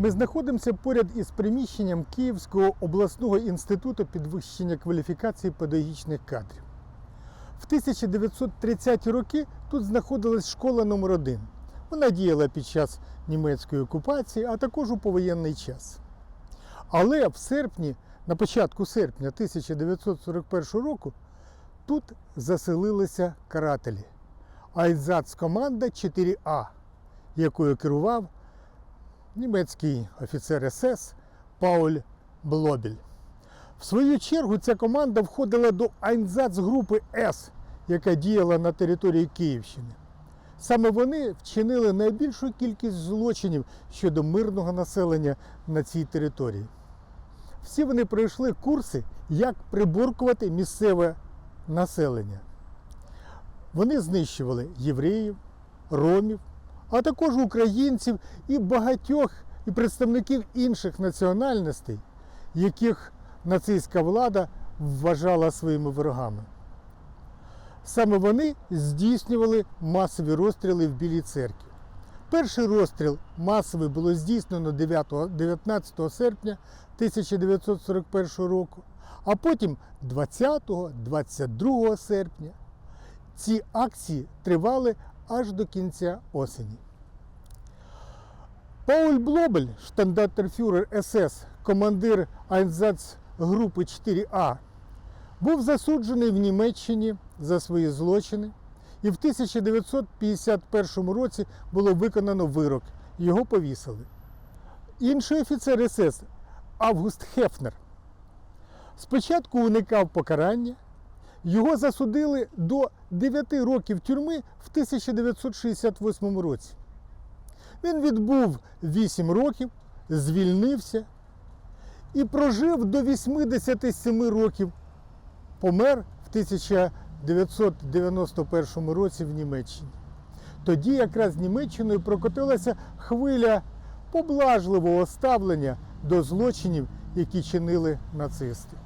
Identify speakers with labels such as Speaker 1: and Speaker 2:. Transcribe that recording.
Speaker 1: Ми знаходимося поряд із приміщенням Київського обласного інституту підвищення кваліфікації педагогічних кадрів. В 1930-ті роки тут знаходилась школа номер 1 Вона діяла під час німецької окупації, а також у повоєнний час. Але в серпні, на початку серпня 1941 року, тут заселилися карателі. Айзац-команда 4А, якою керував німецький офіцер СС Пауль Блобіль. В свою чергу ця команда входила до Айнзац-групи С, яка діяла на території Київщини. Саме вони вчинили найбільшу кількість злочинів щодо мирного населення на цій території. Всі вони пройшли курси, як приборкувати місцеве населення. Вони знищували євреїв, ромів, а також українців і багатьох і представників інших національностей, яких нацистська влада вважала своїми ворогами. Саме вони здійснювали масові розстріли в Білій церкві. Перший розстріл масовий було здійснено 9 19 серпня 1941 року, а потім 20-22 серпня. Ці акції тривали аж до кінця осені. Пауль Блобель, штандартенфюрер СС, командир Айнзац-групи 4А, був засуджений в Німеччині за свої злочини, і в 1951 році було виконано вирок. Його повісили. Інший офіцер СС Август Хефнер спочатку уникав покарання, його засудили до 9 років тюрми в 1968 році. Він відбув 8 років, звільнився і прожив до 87 років. Помер в 1991 році в Німеччині. Тоді якраз Німеччиною прокотилася хвиля поблажливого ставлення до злочинів, які чинили нацисти.